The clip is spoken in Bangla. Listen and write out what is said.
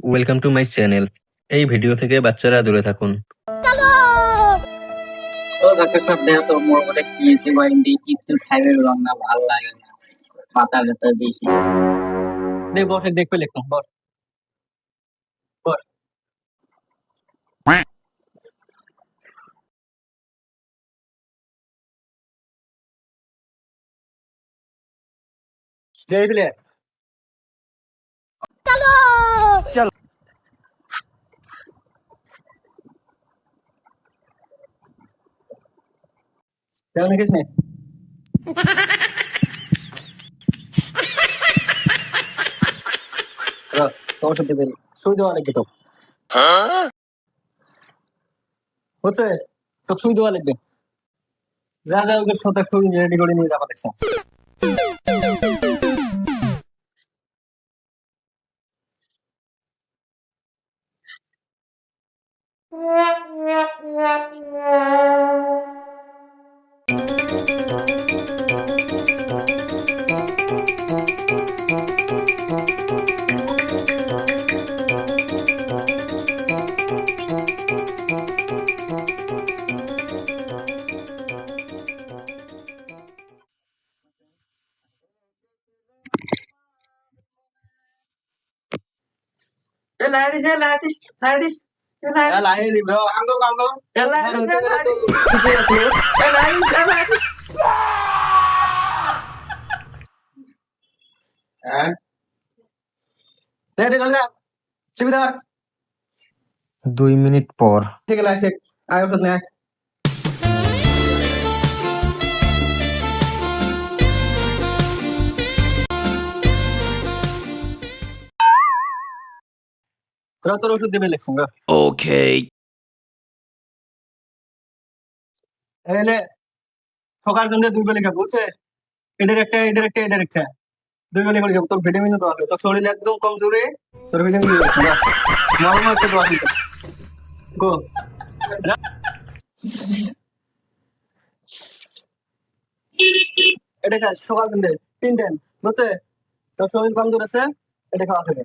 ওয়েলকাম টু মাই চ্যানেল এই ভিডিও থেকে বাচ্চারা দূরে থাকুন। ও ডাক্তার সাহেব দেখো তো মোর মধ্যে কি হয়েছে কয়েকদিন কিছু খাইবে রং না ভালো লাগে না। মাথা ব্যথা বেশি। দেখ বসে দেখবে লিখুন বস। বস। দিয়ে দেখিস নে? তোমার সাথে সুই দেওয়া লাগবে তো। হচ্ছে তো সুই দেওয়া লাগবে যা যা ওকে সতা সুই রেডি করে নিয়ে যাবা দেখছ এ দুই মিনিট পর। ঠিক আছে আগে আয় ওষুধ নে তোরা তোর ওষুধ দেবে লেখছেন গো ওকে এলে সকাল সন্ধ্যে দুই বেলা খাব বুঝছে এটার একটা এটার একটা এটার একটা দুই বেলা করে খাব তোর ভিটামিন দেওয়া তোর শরীর একদম কমজোরি তোর ভিটামিন নরমাল একটা দেওয়া গো এটা খা সকাল সন্ধ্যে তিন টাইম বুঝছে? তোর শরীর কমজোর আছে এটা খাওয়া হবে।